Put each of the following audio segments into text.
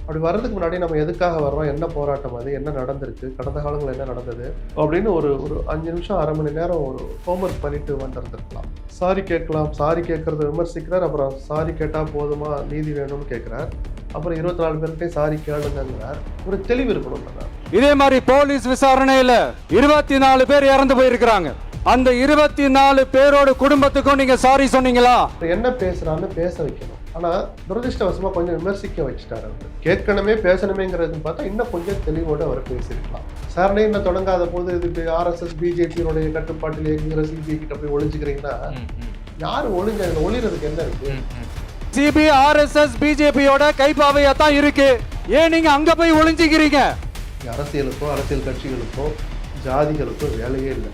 அப்படி வர்றதுக்கு முன்னாடி நம்ம எதுக்காக வர்றோம்? என்ன போராட்டம் அது? என்ன நடந்திருக்கு? கடந்த காலங்களில் என்ன நடந்தது? அப்படின்னு ஒரு ஒரு அஞ்சு நிமிஷம் அரை மணி நேரம் ஒரு ஹோம்ஒர்க் பண்ணிட்டு வந்திருந்துருக்கலாம். சாரி கேட்கலாம். சாரி கேட்கறத விமர்சிக்கிறார். அப்புறம் சாரி கேட்டால் போதுமா? நீதி வேணும்னு கேட்குறார். அப்புறம் இருபத்தி நாலு பேர்கிட்டையும் சாரி கேளுங்கிறார் ஒரு தெளிவு இருக்கணும்ன்றார் இதே மாதிரி போலீஸ் விசாரணையில இருபத்தி நாலு பேர் இறந்து போயிருக்கிறாங்க. அந்த இருபத்தி நாலு பேரோட குடும்பத்துக்கும் நீங்க சாரி சொன்னீங்களா? என்ன பேசுறான்னு பேச வைக்கணும். ஆனா துரதிருஷ்டவசமா கொஞ்சம் விமர்சிக்க வச்சுட்டாரு அவர். கேட்கணுமே பேசணுமேங்கிறது பார்த்தா இன்னும் கொஞ்சம் தெளிவோடு அவர் பேசியிருக்கலாம். விசாரணை இன்னும் தொடங்காத போது இதுக்கு ஆர்எஸ்எஸ் பிஜேபியினுடைய கட்டுப்பாட்டில் இயங்குகிற சிபிஐ கிட்ட போய் ஒளிஞ்சுக்கிறீங்கன்னா யார் ஒளிஞ்ச அதுல ஒளிறதுக்கு என்ன இருக்கு? சிபி ஆர்எஸ்எஸ் பிஜேபியோட கைப்பாவையா தான் இருக்கு. ஏன் நீங்க அங்க போய் ஒளிஞ்சுக்கிறீங்க? அரசியலுக்கோ அரசியல் கட்சிகளுக்கோ ஜாதிகளுக்கோ வேலையே இல்லை.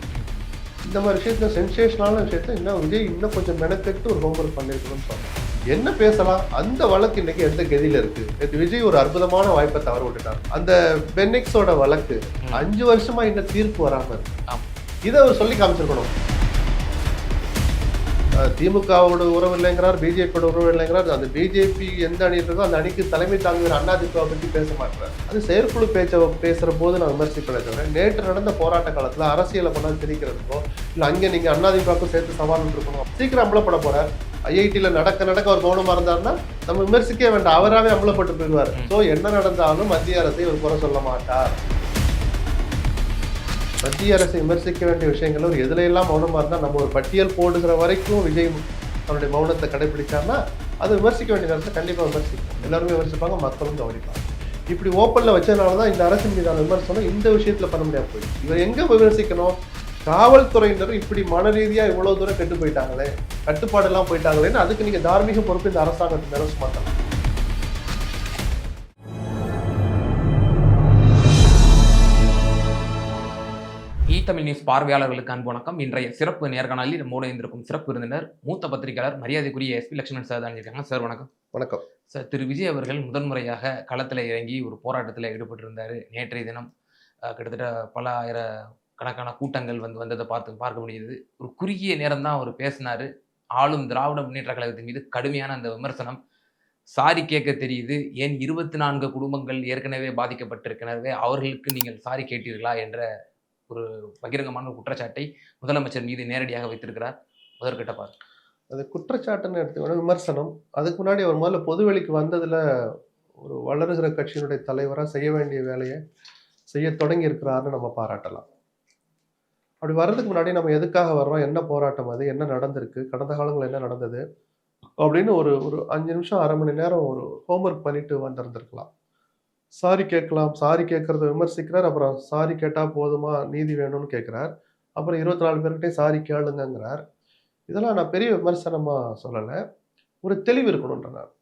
இந்த மாதிரி விஷயத்துல சென்சேஷனான விஷயத்த இன்னும் விஜய் இன்னும் கொஞ்சம் மெனக்கெட்டு ஒரு ஹோம்ஒர்க் பண்ணிருக்கணும்னு சொல்றேன் என்ன பேசலாம்? அந்த வழக்கு இன்னைக்கு எந்த கதியில இருக்கு? நேத்து விஜய் ஒரு அற்புதமான வாய்ப்பை தவற விட்டுட்டார். அந்த பென்னிக்ஸோட வழக்கு அஞ்சு வருஷமா இன்னும் தீர்ப்பு வராம இதை அவர் சொல்லி காமிச்சிருக்கணும். திமுகவோட உறவு இல்லைங்கிறார் பிஜேபியோட உறவு இல்லைங்கிறார். அந்த பிஜேபி எந்த அணி இருக்கோ அந்த அணிக்கு தலைமை தாங்குகிற அதிமுகவை பற்றி பேச மாட்டார். அது செயற்குழு பேச்ச பேசுற போது நான் விமர்சிப்பதை தவிர நேற்று நடந்த போராட்ட காலத்துல அரசியலை கொண்டாந்து திணிக்கிறதுக்கோ இல்ல அங்கே நீங்க அதிமுகவுக்கும் சேர்த்து சவால் இருக்கணும் சீக்கிரம் அம்பலப்பட போற ஐஐடியில நடக்க நடக்க அவர் கவனமா இருந்தாருன்னா நம்ம விமர்சிக்கவே வேண்டாம். அவராகவே அம்பலப்பட்டு போயிடுவார். ஸோ என்ன நடந்தாலும் மத்திய அரசை ஒரு குறை சொல்ல மாட்டார். மத்திய அரசை விமர்சிக்க வேண்டிய விஷயங்கள் ஒரு எதுல எல்லாம் மௌனமா இருந்தா நம்ம ஒரு பட்டியல் போடுகிற வரைக்கும் விஜய் அவருடைய மௌனத்தை கடைபிடிச்சார்னா அது விமர்சிக்க வேண்டிய நேரத்தில் கண்டிப்பா விமர்சிக்கும் எல்லாருமே விமர்சிப்பாங்க மக்களும் கவனிப்பாங்க. இப்படி ஓப்பன்ல வச்சதுனால தான் இந்த அரசின் மீதான விமர்சனம் இந்த விஷயத்துல பண்ண முடியாம போயிடுச்சு. இவர் எங்க விமர்சிக்கணும்? காவல்துறையினர் இப்படி மன ரீதியா இவ்வளவு தூரம் கெட்டு போயிட்டாங்களே கட்டுப்பாடு எல்லாம் போயிட்டாங்களேன்னு அதுக்கு நீங்க தார்மீக பொறுப்பு இந்த அரசாங்கத்து மேல சுமத்தலாம் தமிழ் நியூஸ் பார்வையாளர்களுக்கு அன்பு வணக்கம். இன்றைய சிறப்பு நேர்காணலில் நம்மோடு இருந்திருக்கும் சிறப்பு விருந்தினர் மூத்த பத்திரிகையாளர் மரியாதைக்குரிய எஸ்பி லட்சுமணன் சார் தான் இருக்காங்க சார் வணக்கம். வணக்கம். சார் திரு விஜய் அவர்கள் முதன்முறையாக களத்தில் இறங்கி ஒரு போராட்டத்தில் ஈடுபட்டிருந்தார். நேற்றைய தினம் கிட்டத்தட்ட பல ஆயிர கணக்கான கூட்டங்கள் வந்து வந்ததை பார்த்து பார்க்க முடியுது. ஒரு குறுகிய நேரம் தான் அவர் பேசினார். ஆளும் திராவிட முன்னேற்ற கழகத்தின் மீது கடுமையான அந்த விமர்சனம். சாரி கேட்க தெரியுது. ஏன் இருபத்தி நான்கு குடும்பங்கள் ஏற்கனவே பாதிக்கப்பட்டிருக்கிறவே அவர்களுக்கு நீங்கள் சாரி கேட்டீர்களா? என்ற ஒரு பகிரங்கமான ஒரு குற்றச்சாட்டை முதலமைச்சர் மீது நேரடியாக வைத்திருக்கிறார். முதற்கிட்ட பார் அது குற்றச்சாட்டுன்னு எடுத்துக்கணும் விமர்சனம். அதுக்கு முன்னாடி அவர் முதல்ல பொதுவெளிக்கு வந்ததில் ஒரு வளருகிற கட்சியினுடைய தலைவராக செய்ய வேண்டிய வேலையை செய்ய தொடங்கி இருக்கிறாருன்னு நம்ம பாராட்டலாம். அப்படி வர்றதுக்கு முன்னாடி நம்ம எதுக்காக வர்றோம்? என்ன போராட்டம் அது? என்ன நடந்திருக்கு? கடந்த காலங்களில் என்ன நடந்தது? அப்படின்னு ஒரு ஒரு அஞ்சு நிமிஷம் அரை மணி நேரம் ஒரு ஹோம்ஒர்க் பண்ணிட்டு வந்திருந்திருக்கலாம். சாரி கேட்கலாம். சாரி கேட்கறத விமர்சிக்கிறார். அப்புறம் சாரி கேட்டால் போதுமா? நீதி வேணும்னு கேட்குறார். அப்புறம் இருபத்தி நாலு பேர்கிட்டையும் சாரி கேளுங்கங்கிறார். இதெல்லாம் நான் பெரிய விமர்சனமாக சொல்லலை. ஒரு தெளிவு இருக்கணுன்ற நான்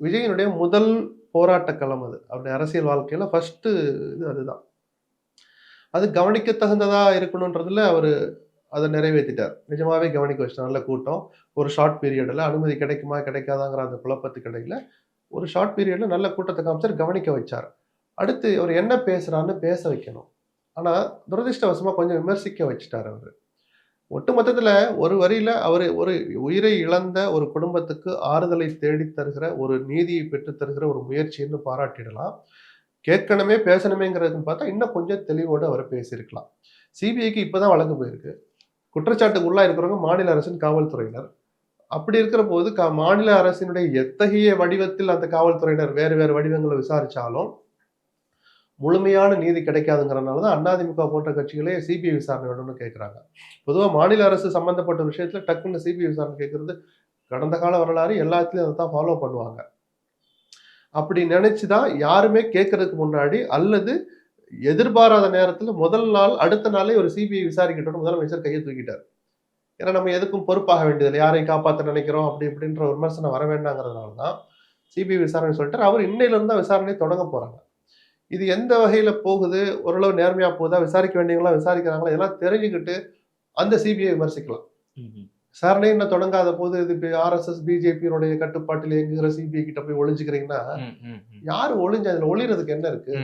விஜயனுடைய முதல் போராட்ட களம் அது. அவருடைய அரசியல் வாழ்க்கையில் ஃபஸ்ட்டு இது அதுதான். அது கவனிக்க தகுந்ததாக இருக்கணுன்றதுல அவர் அதை நிறைவேற்றிட்டார் நிஜமாவே கவனிக்க வச்சிட்டார். நல்ல கூட்டம். ஒரு ஷார்ட் பீரியடில் அனுமதி கிடைக்குமா கிடைக்காதாங்கிற அந்த குழப்பத்துக்கு இடையில ஒரு ஷார்ட் பீரியடில் நல்ல கூட்டத்தை காமிச்சார் கவனிக்க வச்சார். அடுத்து அவர் என்ன பேசுகிறான்னு பேச வைக்கணும். ஆனால் துரதிர்ஷ்டவசமாக கொஞ்சம் விமர்சிக்க வச்சுட்டார் அவர். ஒட்டுமொத்தத்தில் ஒரு வரியில் அவர் ஒரு உயிரை இழந்த ஒரு குடும்பத்துக்கு ஆறுதலை தேடி தருகிற ஒரு நீதியை பெற்று தருகிற ஒரு முயற்சின்னு பாராட்டிடலாம். கேட்கணுமே பேசணுமேங்கிறதுன்னு பார்த்தா இன்னும் கொஞ்சம் தெளிவோடு அவர் பேசியிருக்கலாம். சிபிஐக்கு இப்போ தான் வழக்கு போயிருக்கு. குற்றச்சாட்டுக்குள்ளாக இருக்கிறவங்க மாநில அரசின் காவல்துறையினர். அப்படி இருக்கிற போது கா மாநில அரசினுடைய எத்தகைய வடிவத்தில் அந்த காவல்துறையினர் வேறு வேறு வடிவங்களை விசாரித்தாலும் முழுமையான நீதி கிடைக்காதுங்கிறனால தான் அண்ணாதிமுக போன்ற கட்சிகளே சிபிஐ விசாரணை வேணும்னு கேட்குறாங்க பொதுவாக மாநில அரசு சம்மந்தப்பட்ட விஷயத்தில் டக்குன்னு சிபிஐ விசாரணை கேட்குறது கடந்த கால வரலாறு எல்லாத்துலேயும் அதை தான் ஃபாலோ பண்ணுவாங்க. அப்படி நினைச்சு தான் யாருமே கேட்கறதுக்கு முன்னாடி அல்லது எதிர்பாராத நேரத்தில் முதல் நாள் அடுத்த நாளே ஒரு சிபிஐ விசாரிக்கட்டும் முதலமைச்சர் கையை தூக்கிட்டார். ஏன்னா நம்ம எதுக்கும் பொறுப்பாக வேண்டியதில்லை. யாரையும் காப்பாற்ற நினைக்கிறோம் அப்படி இப்படின்ற ஒரு விமர்சனம் வர வேண்டாங்கிறதுனால தான் சிபிஐ விசாரணை சொல்லிட்டார். அவர் இன்னையிலிருந்து தான் விசாரணை தொடங்க போகிறாங்க இது எந்த வகையில் போகுது ஓரளவு நேர்மையாக போகுதா விசாரிக்க வேண்டியவங்களா விசாரிக்கிறாங்களா இதெல்லாம் தெரிஞ்சுக்கிட்டு அந்த சிபிஐ விமர்சிக்கலாம். விசாரணை இன்னும் தொடங்காத போது இது ஆர்எஸ்எஸ் பிஜேபியினுடைய கட்டுப்பாட்டில் இயங்குகிற சிபிஐ கிட்ட போய் ஒளிஞ்சுக்கிறீங்கன்னா யார் ஒளிஞ்சு அதுல ஒளிறதுக்கு என்ன இருக்கு?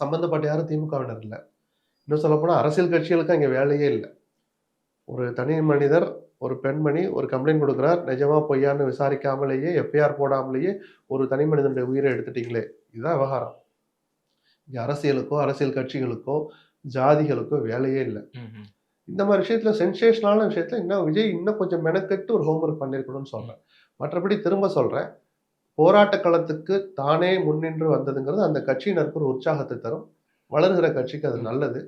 சம்பந்தப்பட்ட யாரும் திமுகவினர் இல்லை. இன்னும் சொல்ல போனா அரசியல் கட்சிகளுக்கு அங்கே வேலையே இல்லை. ஒரு தனி மனிதர் ஒரு பெண்மணி ஒரு கம்ப்ளைண்ட் கொடுக்குறார் நிஜமா பொய்யான்னு விசாரிக்காமலேயே எஃப்ஐஆர் போடாமலேயே ஒரு தனி மனிதனுடைய உயிரை எடுத்துட்டீங்களே இதுதான் விவகாரம். இங்க அரசியலுக்கோ அரசியல் கட்சிகளுக்கோ ஜாதிகளுக்கோ வேலையே இல்லை. இந்த மாதிரி விஷயத்தில் சென்சேஷனான விஷயத்தில் இன்னும் விஜய் இன்னும் கொஞ்சம் மெனக்கெட்டு ஒரு ஹோம்ஒர்க் பண்ணியிருக்கணும்னு சொல்கிறேன் மற்றபடி திரும்ப சொல்கிறேன் போராட்ட களத்துக்கு தானே முன்னின்று வந்ததுங்கிறது அந்த கட்சியினருக்கு ஒரு உற்சாகத்தை தரும். வளர்கிற கட்சிக்கு அது நல்லது.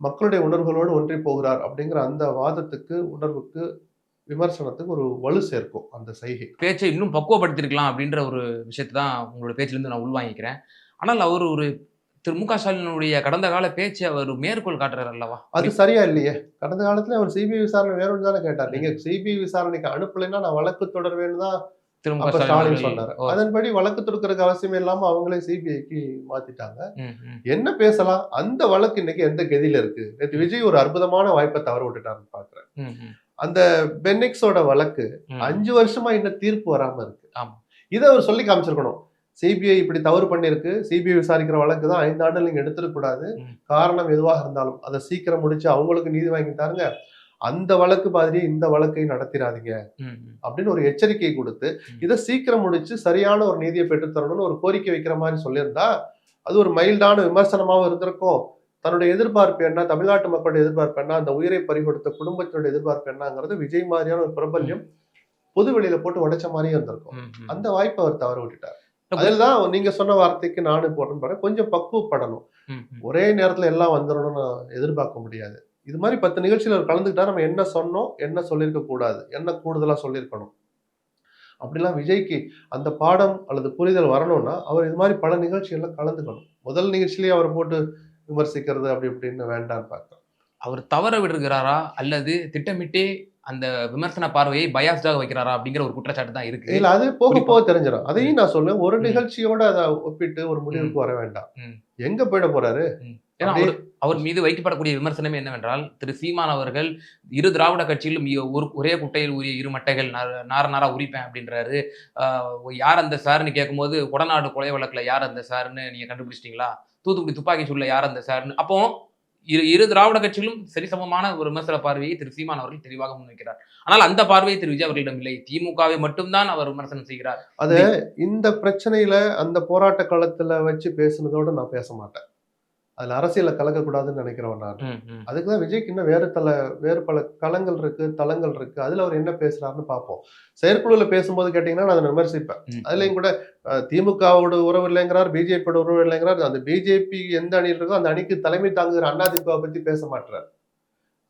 மக்களுடைய உணர்வுகளோடு ஒன்றி போகிறார் அப்படிங்கிற அந்த வாதத்துக்கு உணர்வுக்கு விமர்சனத்துக்கு ஒரு வலு சேர்க்கும் அந்த செய்கை பேச்சை இன்னும் பக்குவப்படுத்திருக்கலாம் அப்படின்ற ஒரு விஷயத்தை தான் உங்களோட பேச்சிலேருந்து நான் உள்வாங்கிக்கிறேன். ஆனால் அவர் ஒரு திரு மு க ஸ்டாலினுடைய கடந்த கால பேச்சை அவர் மேற்கோள் காட்டுறாரு அல்லவா? அது சரியா இல்லையே? கடந்த காலத்துல அவர் சிபிஐ விசாரணை வேணும்னு தானே கேட்டார். நீங்க சிபிஐ விசாரணைக்கு அனுப்பலைன்னா நான் வழக்கு தொடர்வேன்னு தான் திரு மு க அப்ப ஸ்டாலின் சொன்னாரு. அதன்படி வழக்கு தொடுக்கிறதுக்கு அவசியம் இல்லாம அவங்களே சிபிஐக்கு மாத்திட்டாங்க. என்ன பேசலாம்? அந்த வழக்கு இன்னைக்கு எந்த கதியில இருக்கு? நேற்று விஜய் ஒரு அற்புதமான வாய்ப்பை தவற விட்டுட்டாருன்னு பாக்குறேன். அந்த பென்னிக்ஸோட வழக்கு. அஞ்சு வருஷமா இன்னும் தீர்ப்பு வராம இருக்கு. இதை அவர் சொல்லி காமிச்சிருக்கணும். சிபிஐ இப்படி தவறு பண்ணிருக்கு சிபிஐ விசாரிக்கிற வழக்கு தான் ஐந்து ஆண்டுகள் நீங்க எடுத்துக்க கூடாது ம். காரணம் எதுவாக இருந்தாலும் அதை சீக்கிரம் முடிச்சு அவங்களுக்கு நீதி வாங்கி தாருங்க அந்த வழக்கு மாதிரி இந்த வழக்கை நடத்திடாதீங்க. அப்படின்னு ஒரு எச்சரிக்கை கொடுத்து. இதை சீக்கிரம் முடிச்சு சரியான ஒரு நீதியை பெற்றுத் தரணும்னு ஒரு கோரிக்கை வைக்கிற மாதிரி சொல்லியிருந்தா அது ஒரு மைல்டான விமர்சனமாகவும் இருந்திருக்கும் தன்னுடைய எதிர்பார்ப்பு என்ன தமிழ்நாட்டு மக்களுடைய எதிர்பார்ப்பு என்ன அந்த உயிரை பறிகொடுத்த குடும்பத்தினுடைய எதிர்பார்ப்பு என்னங்கிறது விஜய் மாதிரியான ஒரு பிரபல்யம் பொது வெளியில போட்டு உடைச்ச மாதிரியே இருந்திருக்கும். அந்த வாய்ப்பை அவர் தவற விட்டுட்டார் அதில் தான் நீங்க சொன்ன வார்த்தைக்கு நானும் போட்டேன்னு பாருங்க. கொஞ்சம் பக்குவப்படணும். ஒரே நேரத்துல எல்லாம் வந்துடணும்னு எதிர்பார்க்க முடியாது. இது மாதிரி பத்து நிகழ்ச்சியில் அவர் கலந்துக்கிட்டா நம்ம என்ன சொன்னோம் என்ன சொல்லியிருக்க கூடாது என்ன கூடுதலா சொல்லியிருக்கணும். அப்படிலாம் விஜய்க்கு அந்த பாடம் அல்லது புரிதல் வரணும்னா அவர் இது மாதிரி பல நிகழ்ச்சிகள்ல கலந்துக்கணும். முதல் நிகழ்ச்சியிலேயே அவர் போட்டு விமர்சிக்கிறது அப்படி இப்படின்னு வேண்டான்னு பார்க்கலாம் அவர் தவற விடுகிறாரா? அல்லது திட்டமிட்டே அந்த விமர்சன பார்வையை பயாஸ்டாக வைக்கிறாரா? அப்படிங்கிற ஒரு குற்றச்சாட்டு தான் இருக்கு. இல்ல அது போக போக தெரிஞ்சிடும் அதையும் நான் சொல்லுவேன். ஒரு. நிகழ்ச்சியோட அதை ஒப்பிட்டு ஒரு முடிவுக்கு வர வேண்டாம். எங்க போயிட போறாரு? ஏன்னா அவர் அவர் மீது வைக்கப்படக்கூடிய விமர்சனமே என்னவென்றால் திரு சீமான் அவர்கள் இரு திராவிட கட்சியிலும் ஒரு ஒரே குட்டையில் உரிய இரு மட்டைகள் நார- நார உரிப்பேன் அப்படின்றாரு. யார் அந்த சார்னு கேட்கும்போது கொடநாடு கொலை வழக்குல யார் அந்த சார்னு நீங்க கண்டுபிடிச்சிட்டீங்களா? தூத்துக்குடி துப்பாக்கி சூழ்ல யார் அந்த சார்னு? அப்போ இரு இரு திராவிட கட்சிகளும் சரிசமமான ஒரு விமர்சன பார்வையை திரு சீமான் அவர்கள் தெளிவாக முன்வைக்கிறார். ஆனால் அந்த பார்வையை திரு விஜய் அவர்களிடம் இல்லை. திமுகவை மட்டும்தான் அவர் விமர்சனம் செய்கிறார். அது இந்த பிரச்சனையில அந்த போராட்ட காலத்துல வச்சு பேசுனதோட நான் பேச மாட்டேன். அதுல அரசியல கலக்கக்கூடாதுன்னு நினைக்கிறவன் நான். அதுக்கு தான் விஜய்க்கு இன்னும் வேறு தல வேறு பல களங்கள் இருக்கு தளங்கள் இருக்கு. அதுல அவர் என்ன பேசுறாருன்னு பார்ப்போம். செயற்குழுல பேசும்போது கேட்டீங்கன்னா நான் அதை விமர்சிப்பேன். அதுலயும் கூட திமுகவோட உறவு இல்லைங்கிறார் பிஜேபியோட உறவு இல்லைங்கிறார். அந்த பிஜேபி எந்த அணியில் இருக்கோ அந்த அணிக்கு தலைமை தாங்குகிற அதிமுகவை பத்தி பேச மாட்டார்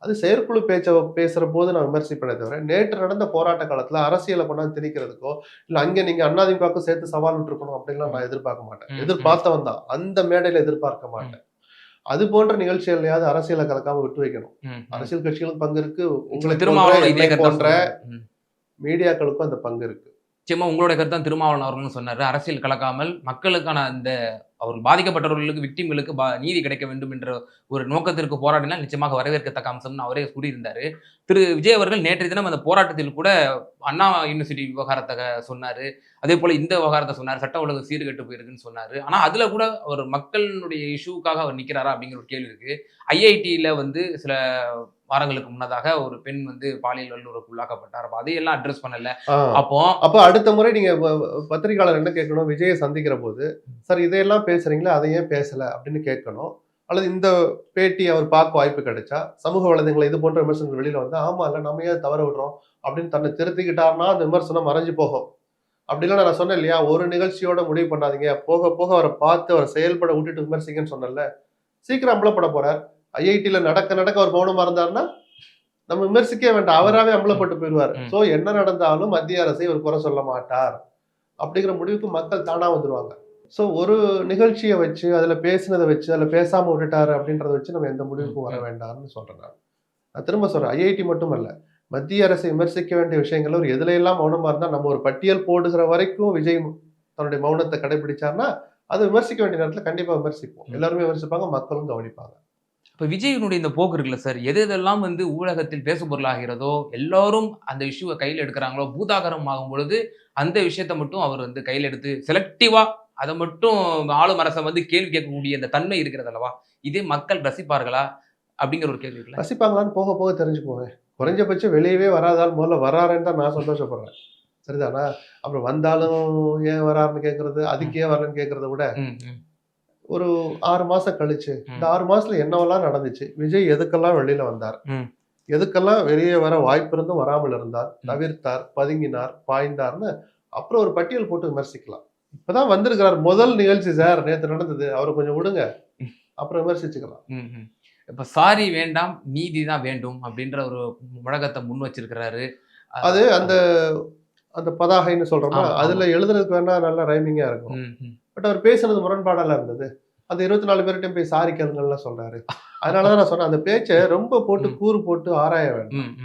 அது செயற்குழு பேச்ச பேசுற போது நான் விமர்சிப்பேனே தவிர நேற்று நடந்த போராட்ட காலத்துல அரசியலை கொண்டாந்து திணிக்கிறதுக்கோ இல்ல அங்க நீங்க அதிமுகவுக்கும் சேர்த்து சவால் விட்டுருக்கணும் அப்படின்லாம் நான் எதிர்பார்க்க மாட்டேன். எதிர்பார்த்தவன் தான். அந்த மேடையில எதிர்பார்க்க மாட்டேன். அது போன்ற நிகழ்ச்சிகள்லயாவது அரசியலை கலக்காம விட்டு வைக்கணும். அரசியல் கட்சிகளுக்கும் பங்கு இருக்கு. உங்களை திருமாவளவன் போன்ற. மீடியாக்களுக்கும் அந்த பங்கு இருக்கு. நிச்சயமா உங்களோட கருத்து தான் திருமாவளவன் அவர்களும் சொன்னாரு. அரசியல் கலக்காமல் மக்களுக்கான அந்த அவர் பாதிக்கப்பட்டவர்களுக்கு விக்டிம்களுக்கு நீதி கிடைக்க வேண்டும் என்ற ஒரு நோக்கத்திற்கு போராடினால் நிச்சயமாக வரவேற்கத்தக்க அம்சம்னு அவரே கூறியிருந்தாரு. திரு விஜய் அவர்கள் நேற்றைய தினம் அந்த போராட்டத்தில் கூட அண்ணா யூனிவர்சிட்டி விவகாரத்தை சொன்னாரு. அதே போல இந்த விவகாரத்தை சொன்னார். சட்ட ஒழுங்கு சீர்கெட்டு போயிருக்குன்னு சொன்னாரு. ஆனா அதுல கூட அவர் மக்களுடைய இஷ்யூக்காக அவர் நிக்கிறாரா அப்படிங்கிற ஒரு கேள்வி இருக்கு. ஐஐடியில வந்து சில வாரங்களுக்கு முன்னதாக ஒரு பெண் வந்து பாலியல் வல்லுறவுக்கு உள்ளாக்கப்பட்டார். அப்ப அதையெல்லாம் அட்ரஸ் பண்ணல. அப்போ அப்ப அடுத்த முறை நீங்க பத்திரிகையாளர் என்ன கேட்கணும்? விஜயை சந்திக்கிற போது சார் இதையெல்லாம் பேசுறீங்களா? அதை ஏன் பேசல? அப்படின்னு கேட்கணும். அல்லது இந்த பேட்டி அவர் பார்க்க வாய்ப்பு கிடைச்சா சமூக வலைதளங்களை இது போன்ற விமர்சனங்கள் வெளியில வந்து ஆமா இல்ல நம்ம ஏன் தவற விடுறோம்? அப்படின்னு தன்னை திருத்திக்கிட்டாருன்னா அந்த விமர்சனம் மறைஞ்சு போகும். அப்படிலாம் நான் சொன்னேன் இல்லையா? ஒரு நிகழ்ச்சியோட முடிவு பண்ணாதீங்க. போக போக அவரை பார்த்து அவரை செயல்பட விட்டுட்டு விமர்சிங்கன்னு சொன்னேன்ல. சீக்கிரம் அம்பலப்பட போறார். ஐஐடியில நடக்க நடக்க அவர் மௌனமா இருந்தாருன்னா நம்ம விமர்சிக்கவே வேண்டாம். அவராவே அம்பலப்பட்டு போயிடுவார். சோ என்ன நடந்தாலும் மத்திய அரசை இவர் குறை சொல்ல மாட்டார். அப்படிங்கிற முடிவுக்கு மக்கள் தானா வந்துருவாங்க. சோ ஒரு நிகழ்ச்சியை வச்சு அதுல பேசினதை வச்சு அதுல பேசாம விட்டுட்டாரு அப்படின்றத வச்சு நம்ம எந்த முடிவுக்கும் வர. வேண்டாம்னு சொல்றேன் நான். நான் திரும்ப சொல்றேன் ஐஐடி மட்டும் அல்ல மத்திய அரசை விமர்சிக்க வேண்டிய விஷயங்கள் ஒரு எதுல எல்லாம் மௌனமா இருந்தா நம்ம ஒரு பட்டியல் போடுகிற வரைக்கும் விஜய் தன்னுடைய மௌனத்தை கடைபிடிச்சார்னா அதை விமர்சிக்க வேண்டிய நேரத்துல கண்டிப்பா விமர்சிப்போம். எல்லாருமே விமர்சிப்பாங்க மக்களும் கவனிப்பாங்க இப்ப விஜயனுடைய இந்த போக்கு இருக்குல்ல சார் எது எதெல்லாம் வந்து ஊடகத்தில் பேசும் பொருளாகிறதோ எல்லாரும் அந்த இஷ்யூவை கையில் எடுக்கிறாங்களோ பூதாகரம் ஆகும் பொழுது அந்த விஷயத்தை மட்டும் அவர் வந்து கையில் எடுத்து செலக்டிவா அதை மட்டும் ஆளும் அரசை வந்து கேள்வி கேட்கக்கூடிய அந்த தன்மை இருக்கிறது அல்லவா இதே மக்கள் ரசிப்பார்களா? அப்படிங்கிற ஒரு கேள்வி இருக்குல்ல. ரசிப்பாங்களான்னு போக போக தெரிஞ்சுக்குவோங்க. குறைஞ்சபட்சம் வெளியவே வராதால் முதல்ல வராருன்னு தான் நான் சந்தோஷப்படுறேன். சரிதானா? அப்புறம் வந்தாலும் ஏன் வராருன்னு கேட்கறது அதுக்கு ஏன் வரலன்னு கேட்கறத விட ஒரு ஆறு மாசம் கழிச்சு. இந்த ஆறு மாசத்துல என்னவெல்லாம் நடந்துச்சு? விஜய் எதுக்கெல்லாம் வெளியில வந்தார். எதுக்கெல்லாம் வெளியே வர வாய்ப்பு இருந்தும் வராமல் இருந்தார். தவிர்த்தார் பதுங்கினார் பாய்ந்தார்னு அப்புறம் ஒரு பட்டியல் போட்டு விமர்சிக்கலாம். இப்பதான் வந்திருக்கிறார். முதல் நிகழ்ச்சி சார். நேத்து நடந்தது. அவரை கொஞ்சம் விடுங்க. அப்புறம் விமர்சிச்சுக்கலாம். இப்ப சாரி வேண்டாம் நீதி தான் வேண்டும் அப்படின்ற ஒரு முழக்கத்தை முன் வச்சிருக்கிறாரு. அது அந்த அந்த பதாகைன்னு சொல்றோமா ஆமா, ஆமா. அதுல எழுதுறதுக்கு வேணா நல்ல ரைமிங்கா இருக்கும். பட் அவர் பேசுனது முரண்பாடெல்லாம் இருந்தது. அந்த இருபத்தி நாலு பேர்கிட்ட போய் சாரி கேளுங்கள்லாம் சொல்றாரு. அதனாலதான் நான் சொன்னேன் அந்த பேச்சை ரொம்ப போட்டு. கூறு போட்டு ஆராய வேண்டாம்.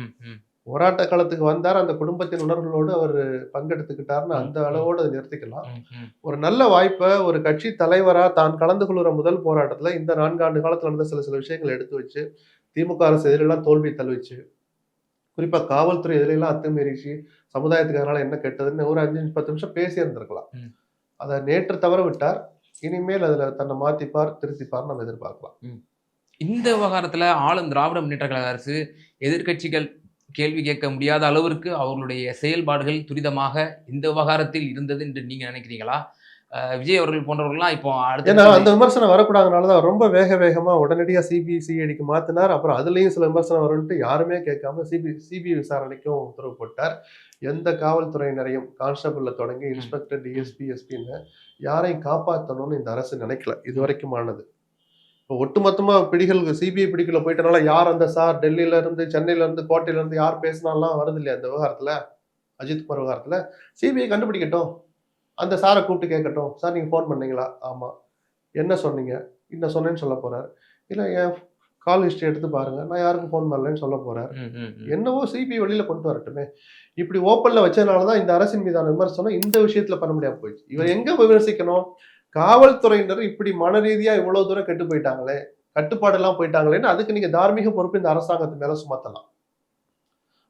போராட்ட காலத்துக்கு வந்தார் அந்த குடும்பத்தின் உணர்வுகளோடு அவர் பங்கெடுத்துக்கிட்டாருன்னு அந்த. அளவோடு அதை நிறுத்திக்கலாம். ஒரு நல்ல வாய்ப்பை ஒரு கட்சி தலைவரா தான் கலந்து கொள்கிற முதல் போராட்டத்துல இந்த நான்காண்டு காலத்துல நடந்த சில சில விஷயங்களை எடுத்து வச்சு திமுக அரசு எதிரெல்லாம் தோல்வி தழுவிச்சு குறிப்பா காவல்துறை எதிரெல்லாம் அத்துமீறிச்சு சமுதாயத்துக்கு அதனால என்ன கெட்டதுன்னு ஒரு அஞ்சு பத்து நிமிஷம் பேசி இருந்திருக்கலாம் ம். அதை நேற்று தவற விட்டார் இனிமேல் அதுல தன்னை மாத்திப்பார் திருத்திப்பார் நம்ம எதிர்பார்க்கலாம் இந்த விவகாரத்துல ஆளும் திராவிட முன்னேற்ற கழக அரசு எதிர்க்கட்சிகள் கேள்வி கேட்க முடியாத அளவிற்கு அவர்களுடைய செயல்பாடுகள் துரிதமாக இந்த விவகாரத்தில் இருந்தது என்று நீங்க நினைக்கிறீங்களா? விஜய் அவர்கள் போன்றவர்கள்லாம் இப்போ ஏன்னா அந்த விமர்சனம் வரக்கூடாதனால தான் ரொம்ப வேக வேகமா உடனடியா சிபிஐ சிஐடிக்கு மாத்தினார். அப்புறம் அதுலயும் சில விமர்சனம் வரும்ட்டு யாருமே கேட்காம சிபி சிபிஐ விசாரணைக்கும் உத்தரவு போட்டார். எந்த காவல்துறையினரையும் கான்ஸ்டபிள்ல தொடங்கி இன்ஸ்பெக்டர் டிஎஸ்பி எஸ்பின்னு யாரையும் காப்பாற்றணும்னு இந்த அரசு நினைக்கல. இது வரைக்கும் ஆனது இப்போ ஒட்டுமொத்தமா பிடிகள் சிபிஐ பிடிக்கல போயிட்டனால யார் அந்த சார் டெல்லியில இருந்து சென்னையில இருந்து கோட்டையில இருந்து யார் பேசினாலாம் வருது இல்லையா இந்த விவகாரத்துல? அஜித் குமார் விவகாரத்துல. சிபிஐ கண்டுபிடிக்கட்டும். அந்த சாரை கூப்பிட்டு கேட்கட்டும். சார் நீங்க ஃபோன் பண்ணீங்களா? ஆமா. என்ன சொன்னீங்க? என்ன சொன்னேன்னு சொல்ல போறார். இல்ல என் கால் ஹிஸ்டரி எடுத்து பாருங்க. நான் யாருக்கும் ஃபோன் பண்ணலன்னு சொல்ல போறார். என்னவோ சிபிஐ வெளியில கொண்டு வரட்டுமே. இப்படி ஓப்பன்ல வச்சதுனால தான் இந்த அரசின் மீதான விமர்சனம் இந்த விஷயத்துல பண்ண முடியாம போயிடுச்சு. இவர் எங்க விமர்சிக்கணும்? காவல்துறையினர் இப்படி மன ரீதியா இவ்வளவு தூரம் கெட்டு போயிட்டாங்களே கட்டுப்பாடு எல்லாம் போயிட்டாங்களேன்னு அதுக்கு நீங்க தார்மீக பொறுப்பு இந்த அரசாங்கத்து மேல சுமத்தலாம்.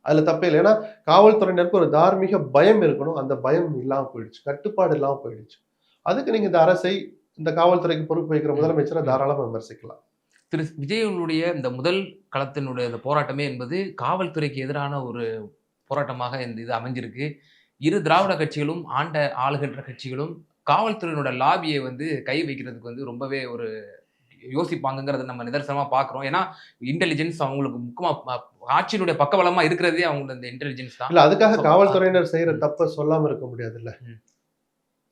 அதுல தப்பே இல்லை. ஏன்னா காவல்துறையினருக்கு ஒரு தார்மீக பயம் இருக்கணும். அந்த பயம் இல்லாம போயிடுச்சு. கட்டுப்பாடு இல்லாம போயிடுச்சு. அதுக்கு நீங்க இந்த அரசை இந்த காவல்துறைக்கு பொறுப்பு வைக்கிற முதலமைச்சரை தாராளமா விமர்சிக்கலாம். திரு விஜயனுடைய இந்த முதல் களத்தினுடைய இந்த போராட்டமே என்பது காவல்துறைக்கு எதிரான ஒரு போராட்டமாக இந்த இது அமைஞ்சிருக்கு. இரு திராவிட கட்சிகளும் ஆண்ட ஆளுகின்ற கட்சிகளும் காவல்துறையினோட லாபியை வந்து கை வைக்கிறதுக்கு வந்து ரொம்பவே ஒரு யோசிப்பாங்கங்கிறத நம்ம நிதர்சனமா பார்க்குறோம் ஏன்னா இன்டெலிஜென்ஸ் அவங்களுக்கு முக்கியமா ஆட்சியினுடைய பக்கபலமா இருக்கிறதே அவங்களோட இந்த இன்டெலிஜென்ஸ் தான். இல்ல அதுக்காக காவல்துறையினர் செய்யற ம். தப்ப சொல்லாம இருக்க முடியாதுல்ல.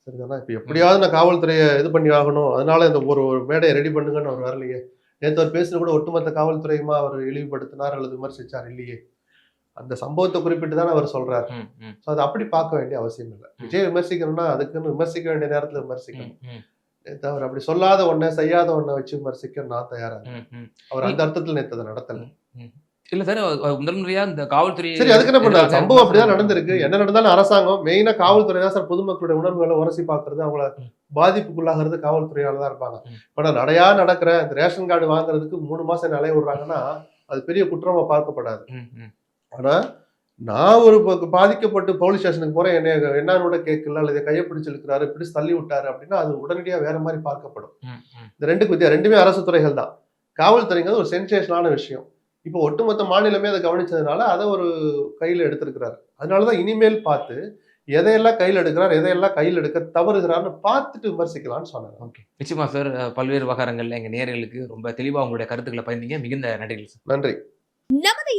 சரிதானா? இப்ப எப்படியாவது நான் காவல்துறையை இது பண்ணி ஆகணும். அதனால இந்த ஒரு ஒரு மேடையை ரெடி பண்ணுங்கன்னு அவர் வரலையே. நேத்து அவர் பேசுன கூட ஒட்டுமொத்த காவல்துறையுமா அவர் இழிவுபடுத்தினார் அல்லது விமர்சிச்சார் இல்லையே? அந்த சம்பவத்தை குறிப்பிட்டு தானே அவர் சொல்றாரு. ஸோ அதை அப்படி பார்க்க வேண்டிய அவசியம் இல்லை. விஜய் விமர்சிக்கணும்னா அதுக்குன்னு விமர்சிக்க வேண்டிய நேரத்துல விமர்சிக்கணும். அவர் அப்படி சொல்லாத ஒண்ணை செய்யாத ஒண்ணை வச்சு விமர்சிக்க நான் தயாரா இருக்கேன். ம், ம். அவர் அந்த அர்த்தத்தில் நேத்து அதை நடத்தல. இல்ல சார் முதல் முறையா இந்த காவல்துறை சரி அதுக்கு என்ன எதிராக சம்பவம் அப்படிதான் நடந்திருக்கு. என்ன நடந்தாலும் அரசாங்கம் மெயினா காவல்துறை தான் சார் பொதுமக்களுடைய உணர்வுகளை உரசி பார்க்கறது அவங்கள. பாதிப்புக்குள்ளாகிறது காவல்துறையால தான் இருப்பாங்க. இப்ப நான் நடையா நடக்கிற இந்த ரேஷன் கார்டு வாங்குறதுக்கு மூணு மாசம் நிலைய விடுறாங்கன்னா அது பெரிய குற்றமா பார்க்கப்படாது. ம், ம், ஆனா நான் ஒரு பாதிக்கப்பட்டு போலீஸ் ஸ்டேஷனுக்கு போறேன் என்ன என்னோட கேட்கல அல்லது கையை பிடிச்சு இழுக்கிறாரு பிடிச்சு தள்ளி விட்டாரு அப்படின்னா அது உடனடியா வேற மாதிரி பார்க்கப்படும். இந்த ரெண்டுக்கு வித்தியா ரெண்டுமே அரசு துறைகள் தான். காவல்துறைங்கிறது ஒரு சென்சேஷனான விஷயம். இப்போ ஒட்டுமொத்த மாநிலமே அதை கவனிச்சதுனால அதை ஒரு கையில் எடுத்திருக்கிறார். அதனாலதான் இனிமேல் பார்த்து எதையெல்லாம் கையில் எடுக்கிறார் எதையெல்லாம் கையில் எடுக்க தவறுகிறார்னு பார்த்துட்டு விமர்சிக்கலாம்னு சொன்னாங்க ஓகே. நிச்சயமா சார் பல்வேறு விவகாரங்கள்ல எங்க நேயர்களுக்கு ரொம்ப தெளிவா உங்களுடைய கருத்துக்களை பகிர்ந்தீங்க. மிகுந்த நன்றிகள் சார் நன்றி.